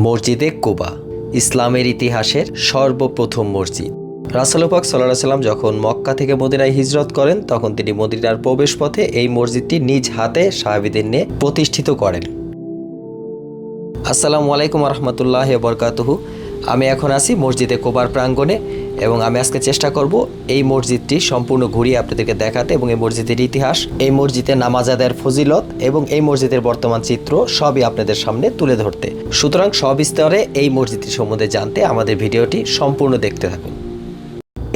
মসজিদে কোবা, ইসলামের ইতিহাসের সর্বপ্রথম মসজিদ। রাসালুপাক সাল্লাহ সাল্লাম যখন মক্কা থেকে মদিনায় হিজরত করেন, তখন তিনি মদিনার প্রবেশপথে এই মসজিদটি নিজ হাতে সাহাবিদের নিয়ে প্রতিষ্ঠিত করেন। আসসালামু আলাইকুম রহমতুল্লাহ বরকাতুহু। আমি এখন আছি মসজিদে কোবার প্রাঙ্গণে এবং আমি আজকে চেষ্টা করব এই মসজিদটি সম্পূর্ণ ঘুরিয়ে আপনাদেরকে দেখাতে এবং এই মসজিদের ইতিহাস, এই মসজিদে নামাজ আদায়ের ফজিলত এবং এই মসজিদের বর্তমান চিত্র সবই আপনাদের সামনে তুলে ধরতে। সুতরাং সবিস্তরে এই মসজিদটি সম্বন্ধে জানতে আমাদের ভিডিওটি সম্পূর্ণ দেখতে থাকুন।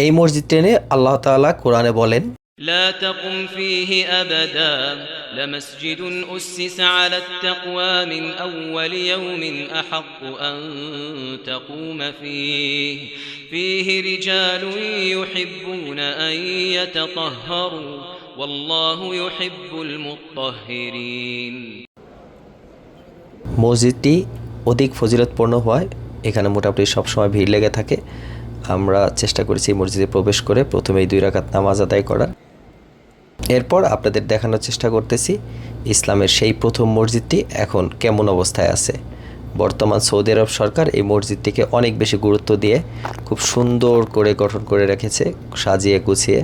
এই মসজিদটি নিয়ে আল্লাহ তাআলা কোরআনে বলেন لا تقم فيه أبدا لمسجد أسس على التقوى من أول يوم أحق أن تقوم فيه فيه رجال يحبون أن يتطهروا والله يحب المطهرين মসজিদটি অধিক ফজিলতপূর্ণ হওয়ায় এখানে মোটামুটি সবসময় ভিড় লেগে থাকে আমরা চেষ্টা করেছি এই মসজিদে প্রবেশ করে প্রথমেই দুই রাকাত নামাজ আদায় করার এরপর আপনাদের দেখানোর চেষ্টা করতেছি, ইসলামের সেই প্রথম মসজিদটি এখন কেমন অবস্থায় আছে। বর্তমান সৌদি আরব সরকার এই মসজিদটিকে অনেক বেশি গুরুত্ব দিয়ে খুব সুন্দর করে গঠন করে রেখেছে, সাজিয়ে গুছিয়ে।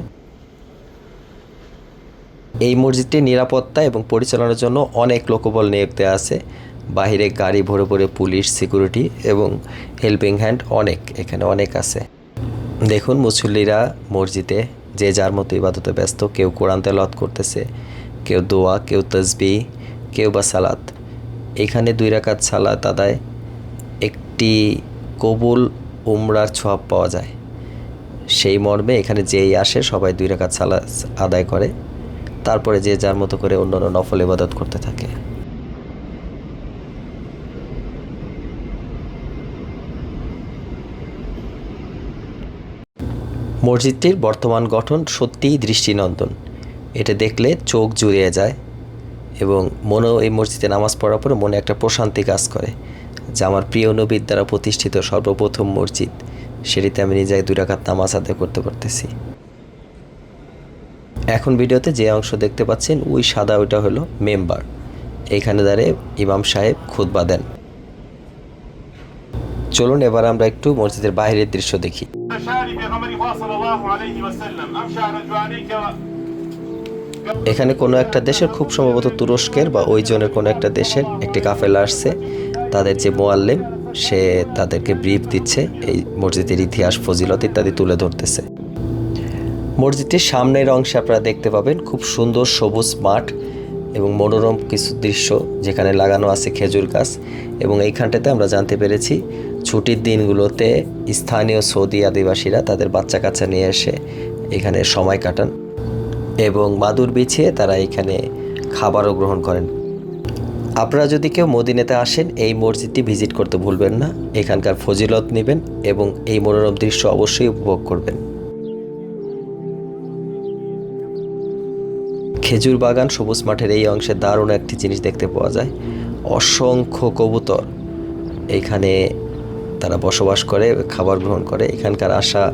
এই মসজিদটির নিরাপত্তা এবং পরিচালনার জন্য অনেক লোকবল নিয়োগ দেওয়া আছে। বাহিরে গাড়ি, ভরে ভরে পুলিশ, সিকিউরিটি এবং হেল্পিং হ্যান্ড অনেক, এখানে অনেক আছে। দেখুন মুসল্লিরা মসজিদে যে যার মতো ইবাদতে ব্যস্ত, কেউ কোরআন তেলাওয়াত করতেছে, কেউ দোয়া, কেউ তসবি কেউ বা সালাত। এখানে দুই রাকাত সালাত আদায়, একটি কবুল উমরার ছোঁয়াব পাওয়া যায়। সেই মর্মে এখানে যেই আসে, সবাই দুই রাকাত সালাত আদায় করে। তারপরে যে যার মতো করে অন্য অন্য নফল ইবাদত করতে থাকে। মসজিদটির বর্তমান গঠন সত্যিই দৃষ্টিনন্দন। এটা দেখলে চোখ জুড়িয়ে যায় এবং মনেও এই মসজিদে নামাজ পড়ার পরে মনে একটা প্রশান্তি কাজ করে, যে আমার প্রিয় নবীর দ্বারা প্রতিষ্ঠিত সর্বপ্রথম মসজিদ। সেটিতে আমি নিজে দুই রাকাত নামাজ আদায় করতে পারতেছি। এখন ভিডিওতে যে অংশ দেখতে পাচ্ছেন, ওই সাদা ওইটা হলো মেম্বার। এখানে দাঁড়িয়ে ইমাম সাহেব খুতবা দেন। চলুন এবার আমরা একটু মসজিদের বাইরের দৃশ্য দেখি। এখানে কোনো একটা দেশের খুব সম্ভবত তুরস্কের বা ওই জনের কোনো একটা দেশের একটি কাফেলা আসছে। তাদের যে মোয়াল্লিম, সে তাদেরকে ব্রিফ দিচ্ছে, এই মসজিদের ইতিহাস, ফজিলত ইত্যাদি তুলে ধরতেছে। মসজিদটির সামনের অংশে আপনারা দেখতে পাবেন খুব সুন্দর সবুজ মাঠ এবং মনোরম কিছু দৃশ্য, যেখানে লাগানো আছে খেজুর গাছ এবং এইখানটাতে আমরা জানতে পেরেছি ছুটির দিনগুলোতে স্থানীয় সৌদি আদিবাসীরা তাদের বাচ্চা কাচ্চা নিয়ে এসে এখানে সময় কাটান এবং মাদুর বিছিয়ে তারা এখানে খাবারও গ্রহণ করেন। আপনারা যদি কেউ মদিনাতে আসেন, এই মসজিদটি ভিজিট করতে ভুলবেন না। এখানকার ফজিলত নেবেন এবং এই মনোরম দৃশ্য অবশ্যই উপভোগ করবেন। খেজুর বাগান সবুজ মাঠের এই অংশে দারুণ একটি জিনিস দেখতে পাওয়া যায়। অসংখ্য কবুতর এইখানে তারা বসবাস করে, খাবার গ্রহণ করে। এখানকার আসা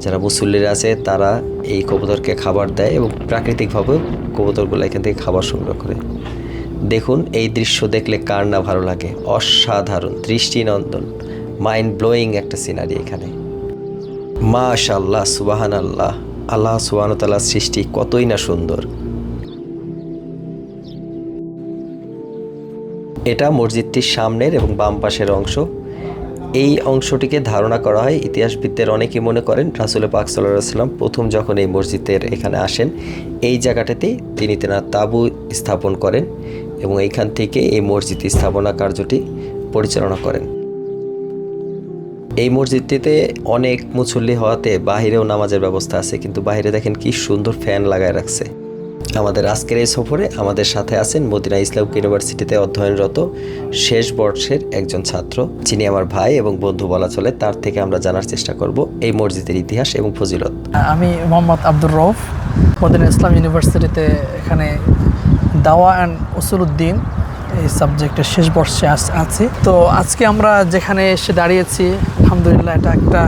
যারা মুসল্লিরা আছে, তারা এই কবুতরকে খাবার দেয় এবং প্রাকৃতিকভাবে কবুতরগুলো এখান থেকে খাবার সংগ্রহ করে। দেখুন, এই দৃশ্য দেখলে কার না ভালো লাগে? অসাধারণ, দৃষ্টিনন্দন মাইন্ড ব্লোয়িং একটা সিনারি এখানে। মা মাশাল্লাহ সুবাহান আল্লাহ আল্লাহ সুবাহতাল্লাহ সৃষ্টি কতই না সুন্দর। এটা মসজিদটির সামনের এবং বাম পাশের অংশ। এই অংশটিকে ধারণা করা হয়, ইতিহাসবিদদের অনেকেই মনে করেন রাসুল পাক সাল্লাম প্রথম যখন এই মসজিদের এখানে আসেন, এই জায়গাটাতেই তিনি তেনার তাবু স্থাপন করেন এবং এইখান থেকে এই মসজিদ স্থাপনা কার্যটি পরিচালনা করেন। এই মসজিদটিতে অনেক মুসল্লি হওয়াতে বাহিরেও নামাজের ব্যবস্থা আছে, কিন্তু বাইরে দেখেন কি সুন্দর ফ্যান লাগায় রাখছে। আমাদের আজকের এই সফরে আমাদের সাথে আছেন মদিনা ইসলাম ইউনিভার্সিটিতে অধ্যয়নরত শেষ বর্ষের একজন ছাত্র, যিনি আমার ভাই এবং বন্ধু বলা চলে। তার থেকে আমরা জানার চেষ্টা করব এই মসজিদের ইতিহাস এবং ফজিলত। আমি মোহাম্মদ আব্দুর রৌফ মদিনা ইসলাম ইউনিভার্সিটিতে এখানে দাওয়া অ্যান্ড উসুলউদ্দিন এই সাবজেক্টের শেষ বর্ষে আছি। তো আজকে আমরা যেখানে এসে দাঁড়িয়েছি, আলহামদুলিল্লাহ, এটা একটা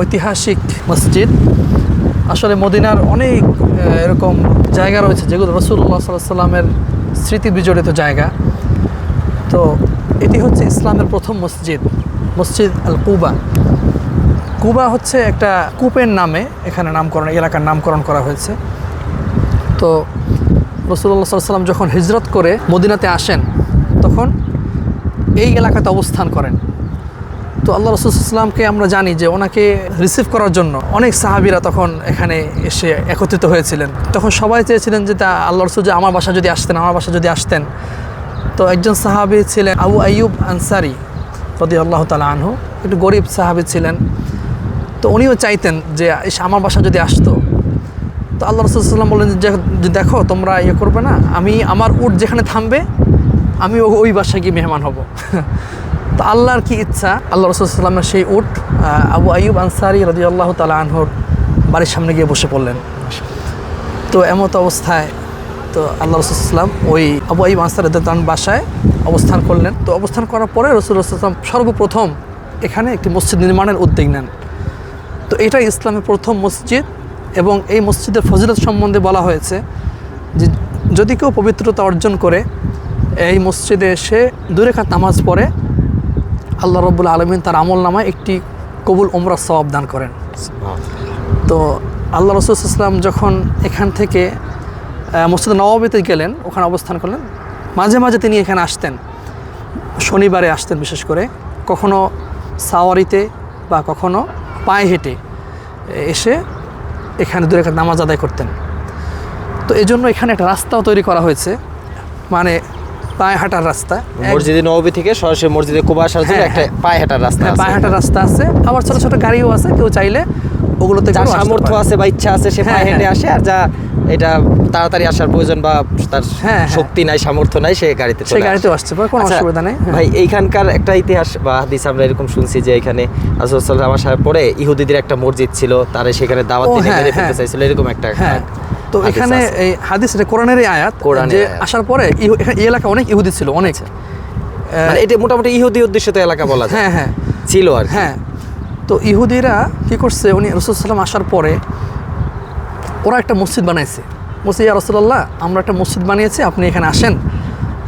ঐতিহাসিক মসজিদ। আসলে মদিনার অনেক এরকম জায়গা রয়েছে যেগুলো রসুল্লাহ সাল্লাহ সাল্লামের স্মৃতি বিজড়িত জায়গা। তো এটি হচ্ছে ইসলামের প্রথম মসজিদ মসজিদ আল কুবা কুবা হচ্ছে একটা কূপের নামে এখানে নামকরণ, এলাকার নামকরণ করা হয়েছে। তো রসুল্লাহ সাল্লাম যখন হিজরত করে মদিনাতে আসেন, তখন এই এলাকাতে অবস্থান করেন। তো আল্লাহ রসুলামকে আমরা জানি যে ওনাকে রিসিভ করার জন্য অনেক সাহাবিরা তখন এখানে এসে একত্রিত হয়েছিলেন। তখন সবাই চেয়েছিলেন যে তা আল্লাহ রসুল যে আমার বাসা যদি আসতেন, আমার বাসা যদি আসতেন। তো একজন সাহাবি ছিলেন আবু আইয়ুব আনসারি রদি আল্লাহ তালা আনহু। একটু গরিব সাহাবি ছিলেন। তো উনিও চাইতেন যে আমার বাসা যদি আসতো। তো আল্লাহ রসুলাম বললেন যে দেখো, তোমরা ইয়ে করবে না। আমি আমার উট যেখানে থামবে, আমি ওই বাসায় গিয়ে মেহমান হব। তো আল্লাহর কি ইচ্ছা? আল্লাহ রসুলামের সেই উট আবু আইয়ুব আনসারি রদি আল্লাহ তালা আনহুর বাড়ির সামনে গিয়ে বসে পড়লেন। তো এমত অবস্থায় তো আল্লাহ রসুলাম ওই আবু আইব আনসার তার বাসায় অবস্থান করলেন। তো অবস্থান করার পরে রসুল রসুলাম সর্বপ্রথম এখানে একটি মসজিদ নির্মাণের উদ্যোগ নেন। তো এটাই ইসলামের প্রথম মসজিদ এবং এই মসজিদের ফজিলত সম্বন্ধে বলা হয়েছে যে যদি কেউ পবিত্রতা অর্জন করে, এই মসজিদে এসে দূরে খাত নামাজ পড়ে আল্লাহ রব্বুল আলমিন তার আমল নামায় একটি কবুল ওমরা সওয়াব দান করেন। তো আল্লাহ রসুল ইসলাম যখন এখান থেকে মসজিদ নবাবিতে গেলেন ওখানে অবস্থান করলেন মাঝে মাঝে তিনি এখানে আসতেন। শনিবারে আসতেন বিশেষ করে। কখনো সাওয়ারিতে বা কখনো পায়ে হেঁটে এসে এখানে দূরে নামাজ আদায় করতেন। তো এই জন্য এখানে একটা রাস্তাও তৈরি করা হয়েছে। মানে পায়ে হাঁটার রাস্তা মসজিদে নবী থেকে সরাসরি মসজিদে কুবা আসার জন্য হ্যাঁ, একটা হ্যাঁ। পায়ে হাঁটার রাস্তা হ্যাঁ, পায়ে হাঁটার রাস্তা আছে আবার ছোট ছোট গাড়িও আছে কেউ চাইলে ওগুলোতে যার সামর্থ্য আছে বা ইচ্ছা আছে সে পায়ে হেঁটে। আসে আর যা এটা তাড়াতাড়ি আসার প্রয়োজন বা তার। শক্তি নাই সামর্থ্য নাই সে গাড়িতে সে চলে আসে। গাড়িতেও আসতে পারে কোনো আচ্ছা, অসুবিধা নেই। ভাই এইখানকার একটা ইতিহাস বা হাদিস আমরা এরকম শুনছি যে এখানে পরে ইহুদিদের একটা মসজিদ ছিল তারা সেখানে দাওয়াত মেরে ফেলতে। চাইছিল এরকম একটা তো এখানে এই হাদিস এটা কোরআনেরই আয়াত যে আসার পরে এই এলাকা অনেক ইহুদি ছিল অনেক। মানে এটা মোটামুটি ইহুদি উদ্দেশ্যিত এলাকা বলা যায়। হ্যাঁ হ্যাঁ। ছিল আর হ্যাঁ। তো ইহুদিরা কি করছে উনি রসুলাম আসার পরে ওরা একটা মসজিদ বানাইছে। বলছে ইয়া রসুল্লাহ আমরা একটা মসজিদ বানিয়েছি আপনি এখানে আসেন।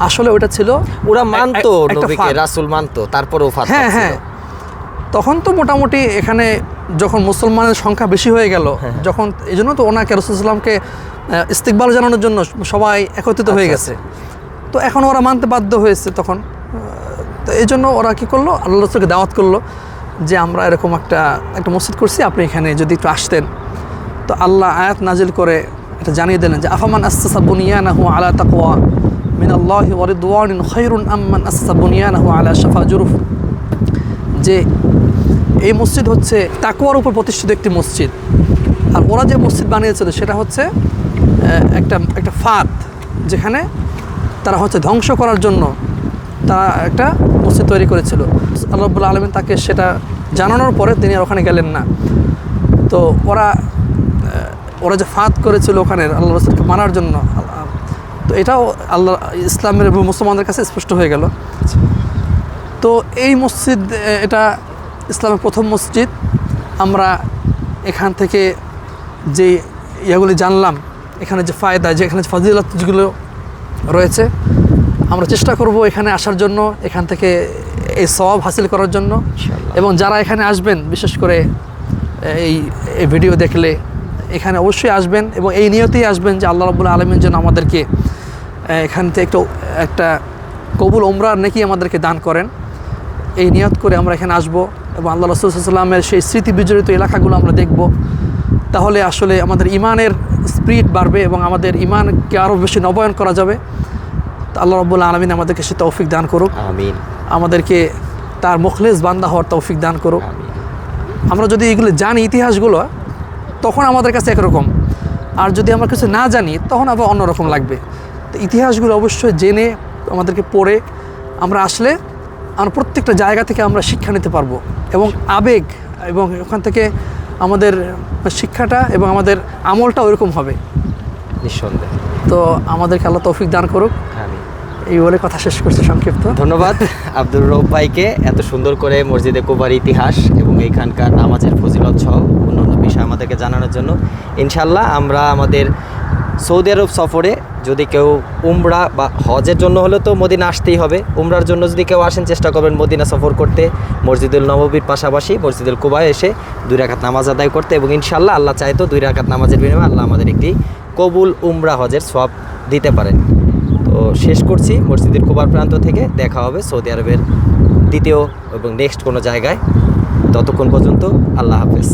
আসলে ওটা ছিল ওরা মানতো নবীকে। রাসূল মানতো তারপরেও হ্যাঁ হ্যাঁ। তখন তো মোটামুটি এখানে যখন মুসলমানের সংখ্যা বেশি হয়ে গেল হ্যাঁ, যখন এই জন্য তো ওনাকে রসুলামকে ইস্তিকবাল জানানোর জন্য সবাই একত্রিত হয়ে আচ্ছা, গেছে। তো এখন ওরা মানতে বাধ্য হয়েছে তখন তো এই জন্য ওরা কী করল? আল্লাহ রসুলকে দাওয়াত করল যে আমরা এরকম একটা একটা মসজিদ করছি আপনি এখানে যদি একটু আসতেন। তো আল্লাহ আয়াত নাজিল করে এটা জানিয়ে দিলেন যে আফামান আস্তাসা বুনিয়ানাহু আলা তাকওয়া মিন আল্লাহি ওয়া রিদওয়ানিন খায়রুন আম্মান বুনিয়ানাহু আলা শাফা জুরুফ। যে এই মসজিদ হচ্ছে তাকুয়ার উপর প্রতিষ্ঠিত একটি মসজিদ। আর ওরা যে মসজিদ বানিয়েছিল সেটা হচ্ছে একটা একটা ফাঁদ, যেখানে তারা হচ্ছে ধ্বংস করার জন্য তারা একটা মসজিদ তৈরি করেছিল। আল্লাহ আলমিন তাকে সেটা জানানোর পরে তিনি আর ওখানে গেলেন না। তো ওরা ওরা যে ফাঁদ করেছিল ওখানে আল্লাহ রসুলকে মারার জন্য, তো এটাও আল্লাহ, ইসলামের মুসলমানদের কাছে স্পষ্ট হয়ে গেল। তো এই মসজিদ এটা ইসলামের প্রথম মসজিদ আমরা এখান থেকে যে ইয়েগুলি জানলাম এখানে যে ফায়দা যে এখানে যে ফাজিলত যেগুলো রয়েছে আমরা চেষ্টা করব এখানে আসার জন্য এখান থেকে এই সব হাসিল করার জন্য। এবং যারা এখানে আসবেন বিশেষ করে এই ভিডিও দেখলে এখানে অবশ্যই আসবেন এবং এই নিয়তেই আসবেন যে আল্লাহ রবুল্লা আলমিন যেন আমাদেরকে এখান থেকে একটু একটা কবুল ওমরার নাকি আমাদেরকে দান করেন। এই নিয়ত করে আমরা এখানে আসব। এবং আল্লাহ রসুলামের সেই স্মৃতি বিজড়িত এলাকাগুলো আমরা দেখব। তাহলে আসলে আমাদের ইমানের স্পিরিট বাড়বে এবং আমাদের ইমানকে আরও বেশি নবায়ন করা যাবে। আল্লাহ রব্বুল্লা আলমিন আমাদেরকে সে তৌফিক দান করুক। আমিন। আমাদেরকে তার মুখলেস বান্দা হওয়ার তৌফিক দান করুক। আমরা যদি এগুলো জানি ইতিহাসগুলো তখন আমাদের কাছে একরকম। আর যদি আমরা কিছু না জানি তখন আবার অন্যরকম লাগবে। তো ইতিহাসগুলো অবশ্যই জেনে আমাদেরকে পড়ে আমরা আসলে আমরা প্রত্যেকটা জায়গা থেকে আমরা শিক্ষা নিতে পারব। এবং আবেগ এবং ওখান থেকে আমাদের শিক্ষাটা এবং আমাদের আমলটা ওইরকম হবে। নিঃসন্দেহে। তো আমাদেরকে আল্লাহ তৌফিক দান করুক। এই বলে কথা শেষ করছি সংক্ষিপ্ত। ধন্যবাদ আব্দুর রৌফ ভাইকে এত সুন্দর করে মসজিদে কুবার ইতিহাস এবং এইখানকার নামাজের ফজিলত সহ অন্যান্য বিষয় আমাদেরকে জানানোর জন্য। ইনশাল্লাহ আমরা আমাদের সৌদি আরব সফরে যদি কেউ উমরা বা হজের জন্য হলে তো মদিনা আসতেই হবে। উমরার জন্য যদি কেউ আসেন, চেষ্টা করবেন মদিনা সফর করতে। মসজিদুল নববীর পাশাপাশি মসজিদুল কুবায় এসে দুই রাকাত নামাজ আদায় করতে এবং ইনশাল্লাহ আল্লাহ চাইতো দুই রাকাত নামাজের বিনিময়ে আল্লাহ আমাদের একটি কবুল উমরা হজের সব দিতে পারেন। তো শেষ করছি মসজিদুল কুবার প্রান্ত থেকে। দেখা হবে সৌদি আরবের দ্বিতীয় এবং নেক্সট কোনো জায়গায়। ততক্ষণ পর্যন্ত আল্লাহ হাফেজ।